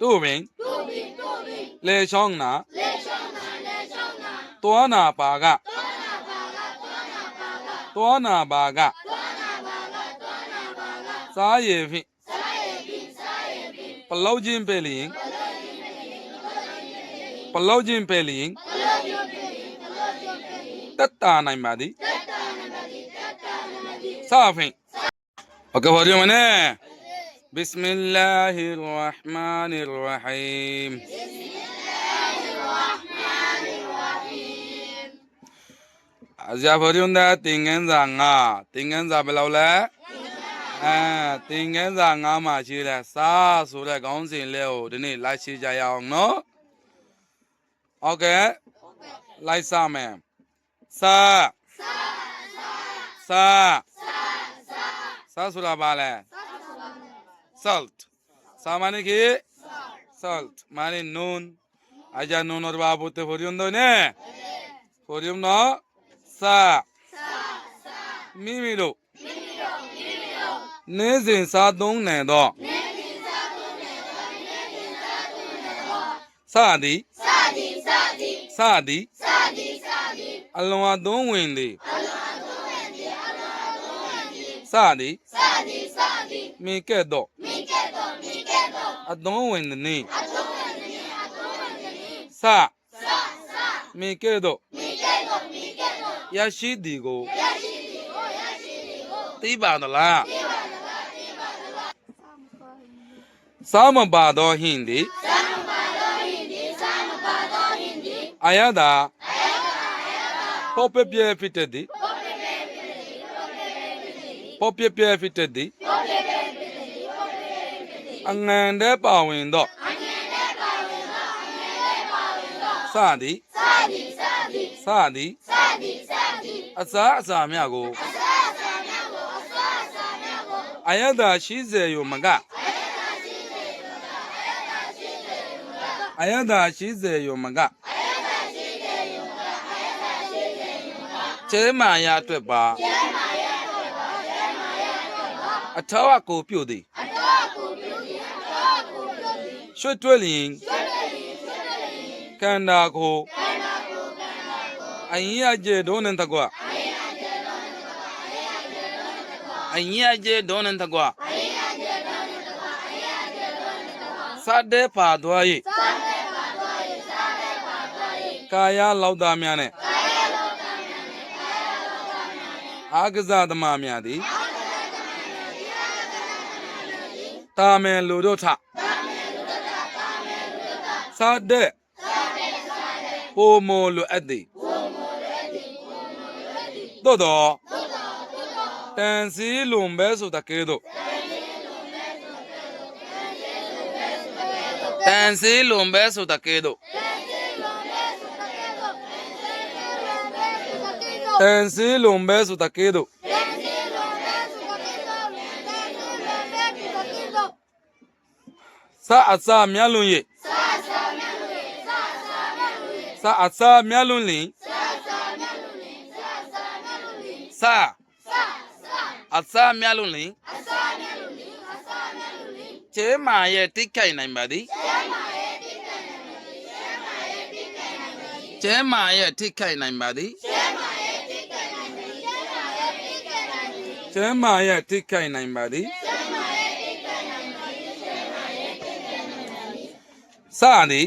သူ့မင်းသူ့မင်းသူ့မင်းလေချောင်းနာလေချောင်းနာလေချောင်းနာတောနာပါကတောနာပါကတောနာပါကတောနာပါကစားရည်ဖြင့်စားရည်ဖြင့်စားရည်ဖြင့်ပလောက်ချင်းပဲလျင်ပလောက်ချင်းပဲလျင်တက်တာနိုင်ပါသည်တက်တာနိုင်ပါသည်တက်တာနိုင်ပါသည်စားဖြင့်ဘဂဝါဒီမနဲ့ بسم الله الرحمن الرحيم بسم الله الرحمن الرحيم giờ phải chúng ta tiếng anh rằng à tiếng anh rằng bao lâu lẽ? À tiếng anh rằng à mà chỉ là xa số là con gì liệu. Đến đây lại chỉ dạy ông nó. Ok. Lại xa mẹ. Xa. Xa. Xa. Xa. Số là ba lẽ ဆိုတာဘာလဲ salt စာမဏိခေ salt မာနေနွန်အဂျာနွန်တော်ဘာဘုတ်ဖော်ရုံးတော့နဲ့ဖော်ရုံးတော့စာမိမိတို့နေ့စဉ်စားသုံးနေတော့ စသည်စသည်အလွန်အသုံးဝင်သည်စသည်မိကဲ့တော့အသုံးဝင်သည်စမိကဲ့တော့ရရှိသည်ကိုသိပါသလားသမပါသောဟင်းသည်အာယတာဟောပပြဲဖြစ်တတ်သည်ဟောပပြဲဖြစ်တတ်သည် အငန်တဲ့ပါဝင်တော့စသည်စသည်အစာအစာများကိုအယတာရှိစေယမကအယတာရှိစေယမကကျဲမာရအတွက်ပါအထောက်အကူပြုသည် ရွှတ်တွဲလျင်ကန္တာကိုအရင်အကျဒုံနဲ့တကွအရင်အကျဒုံနဲ့တကွစတဲ့ပါသွား၏ကာယလောက်သားများနဲ့အာကစားသမားများသည်တာမယ်လူတို့ထ စတဲ့ဟိုမိုလိုအပ်သည်သို့တော့တန်စီလွန်ပဲဆိုတာကဲတော့တန်စီလွန်ပဲဆိုတာကဲတော့တန်စီလွန်ပဲဆိုတာကဲတော့စာအစာမြတ်လွန်ရဲ့ စာအစာမြတ်လွန်လင်စာအစာမြတ်လွန်လင်ကျဲမာရဲ့တိတ်ခိုင်နိုင်ပါသည်ကျဲမာရဲ့တိတ်ခိုင်နိုင်ပါသည်ကျဲမာရဲ့တိတ်ခိုင်နိုင်ပါသည်စသည်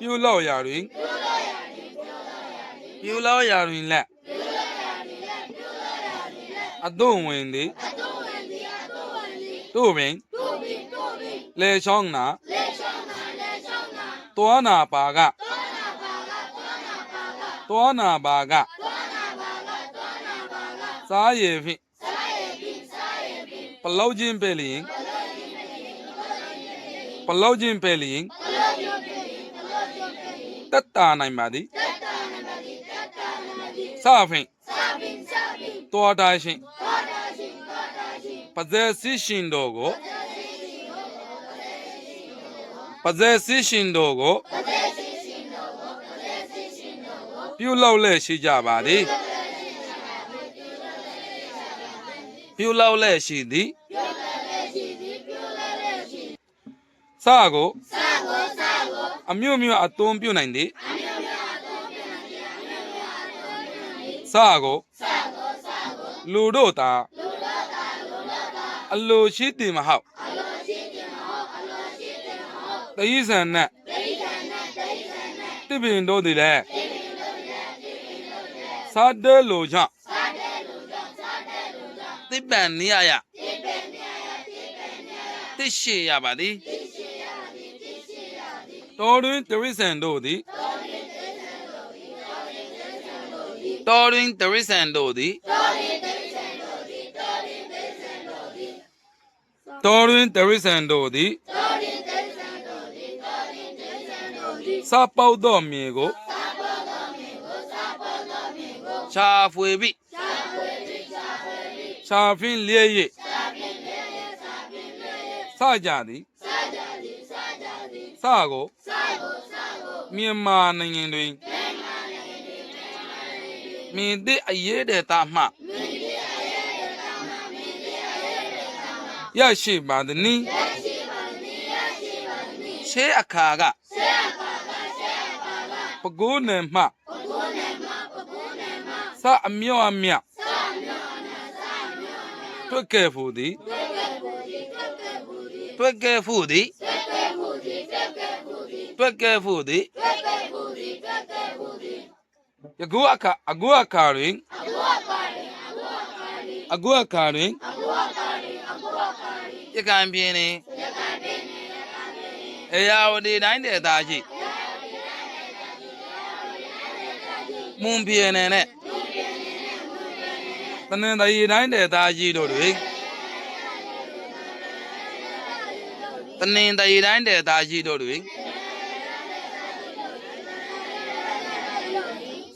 ပြုလောက်ရာတွင်ပြုလောက်ရာတွင်လက်အသွင်ဝင်သည်တို့ပင်လေချောင်းနာတောနာပါကတောနာပါကစားရဖြင့်ပလောက်ချင်းပဲလျင်ပပလောက်ချင်းပဲလျင် တက်တာနိုင်ပါသည်စဖင်တော်တာရှင်ပဇက်စီရှင်တော်ကိုပဇက်စီရှင်တော်ကိုပြုလုပ်လက်ရှိကြပါသည်ပြုလုပ်လက်ရှိသည်စကို အမျိုးမျိုးအသွုံးပြုနိုင်သည်စကိုလူတို့သာအလိုရှိတယ်မဟုတ်တယိဆန်နဲ့တိပင်တို့သည်လည်းစားတဲ့လိုကြောင့်တိပန်နေရရတိရှိရပါသည် တော်တွင်တရိษံတို့သည်တော်တွင်တရိษံတို့သည်တော်တွင်တရိษံတို့သည်စပေါက်သောမြေကိုရှာဖွေပြီးရှာဖင်းလျက်၍စကြ ะ သည်စကိုမြန်မာနိုင်ငံတွင်မြင်တဲ့အရေးတဲ့သားမှရရှိပါသည်နီရှေးအခါကပကိုးနယ်မှစအမြော့အမြတ်တွေ့ခဲ့ဖူသည်တွေ့ခဲ့ဖူသည်တွေ့ခဲ့ဖူသည် ယခုအခါအခုအခါတွင်အခုအခါတွင်ရကံပြင်းနေအရာဝတီတိုင်းတဲ့သားရှိမွန်ပြင်းနေနဲ့တနင်္သာရီတိုင်းတဲ့သားကြီးတို့တွေတနင်္သာရီတိုင်းတဲ့သားကြီးတို့တွေ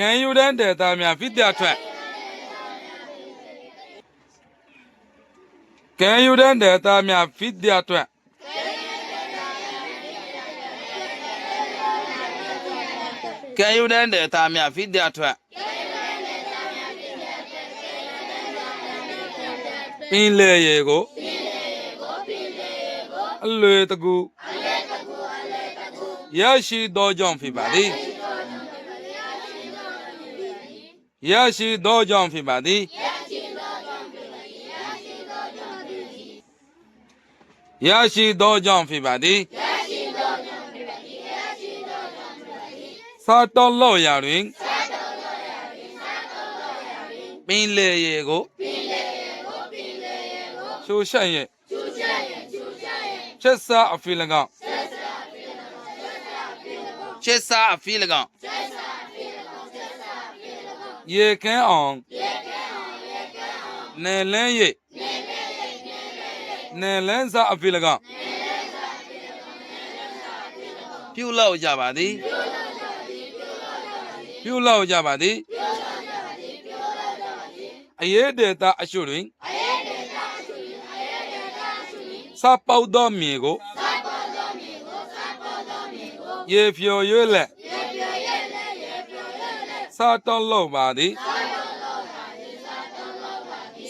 ခံယူတဲ့တဲ့သားများဖိတ္တထွက်ကံယူတဲ့တဲ့သားများဖိတ္တထွက်ကံယူတဲ့တဲ့သားများဖိတ္တထွက်ပင်လေရေကိုအလွေတကူရရှိသောကြောင့်ဖြစ်ပါသည် ရရှိသောကြောင့်ဖြစ်ပါသည်ရရှိသောကြောင့်ဖြစ်ပါသည်စာတော်လောက်ရာတွင်ပင်လေရေကိုရှုရှက်ရဲ့ချက်စားအဖီ၎င်းချက်စားအဖီ၎င်း ရေကန်းအောင်နယ်လန်းရိပ်နယ်လန်းစားအဖီ၎င်းပြုလောက်ကြပါသည်ပြုလောက်ကြပါသည်အရေးဒေတာအရှုတွင်စပေါက်သောမြေကိုရေဖြော်ရွက်လက် စာတောင်းလောက်ပါသည်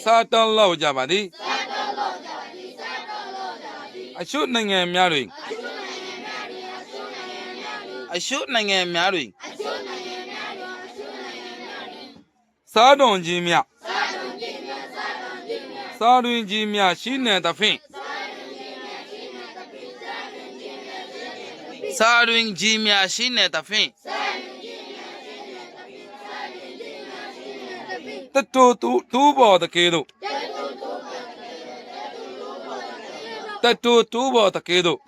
စာတောင်းလောက်ကြပါသည်အရှုနိုင်ငံများတွင်အရှုနိုင်ငံများတွင်စားတော်ကြီးများစားတွင်ကြီးများရှိနေသဖြင့်စာတွင်ကြီးများရှိနေသဖြင့် တတူတူတူဘောတကေတို့တတူတူဘောတကေတို့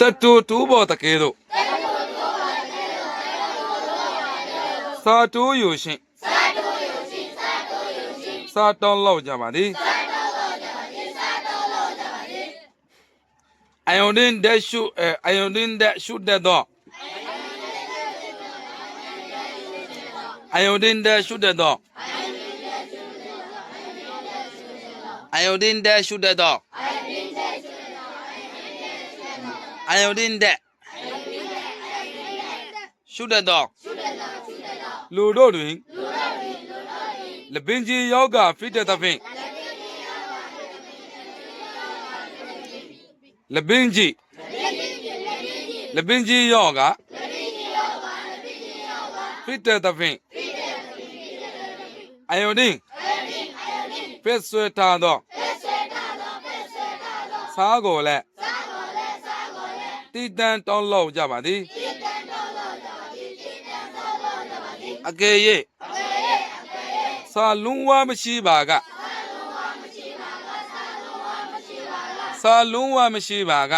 တတူတူဘောတကေတို့စာတူယူရှင်စာတူယူရှင်စာတူယူရှင်စာတောင်းလောက်ကြပါသည်စာတောင်းလောက်ကြပါသည်စာတောင်းလောက်ကြပါသည်အယုန်ဒင်းတဲ့ရှုအဲအယုန်ဒင်းတဲ့ရှုတဲ့တော့ အယုန်ဒင်းတဲ့ရှုတဲ့တော့အယုန်ဒင်းတဲ့ရှုတဲ့တော့အယုန်ဒင်းတဲ့ရှုတဲ့တော့လူတို့တွင်လပင်ကြီးယောဂဖိတသဖြင့်လပင်ကြီးလပင်ကြီးယောဂဖိတသဖြင့် အယုန်ဒင်းဖက်ဆွဲထားသောစားကိုလည်းတိတန်တောင်းလောက်ကြပါသည်အကယ်၍စာလုံးဝမရှိပါကစာလုံးဝမရှိပါက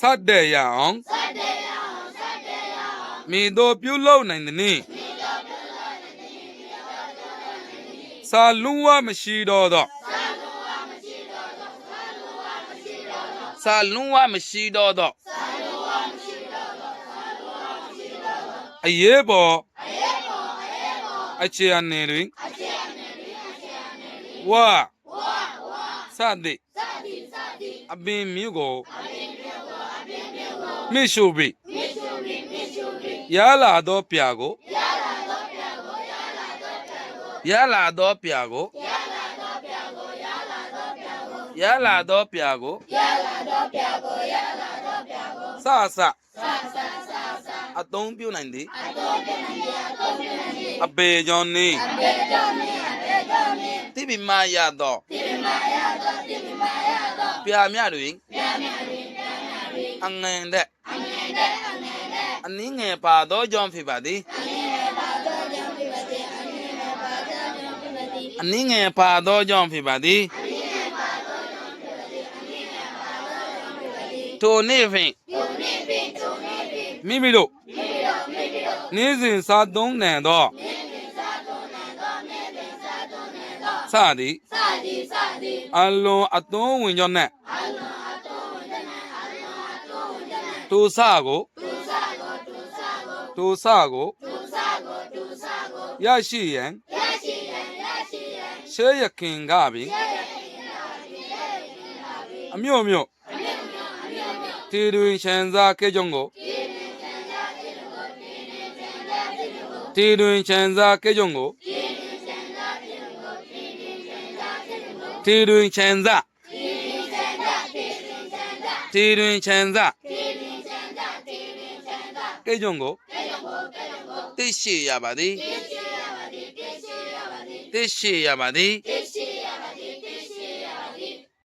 စတ်တဲ့ရအောင် မိတို့ပြုလုပ်နိုင်သည်နိစာလုံးဝမရှိတော့တော့စာလုံးဝမရှိတော့တော့အရေးပေါ်အခြေအနေတွင်ဝါစသည်အပင်မျိုးကိုမိရှုပြီ ရလာသောပြာကိုရလာသောပြာကိုရလာသောပြာကိုစစအသုံးပြုနိုင်သည်အပေကြောင့်နေတိပိမာယသောပြာမြတွင်အငန်တဲ့အ နည်းငယ်ပါသောကြောင့်ဖြစ်ပါသည်အနည်းငယ်ပါသောကြောင့်ဖြစ်ပါသည်ထိုနေ့ဖြင့်မိမိတို့နေ့စဉ်စားသုံးနိုင်သောစသည်အလွန်အသွင်းဝင်ကြောင့်နဲ့ တူစကိုတူစကိုရရှိရန်ရှေးရခင်ကပင်အမျိုးမျိုးတီတွင်ချန်စားကဲကြောင့်ကိုတီတွင်ချန်စားကဲကြောင့်ကိုတီတွင်ချန်စားတီတွင်ချန်စားကဲကြော င့်ကိုသိရှိရပါသည်သိရှိရပါသည်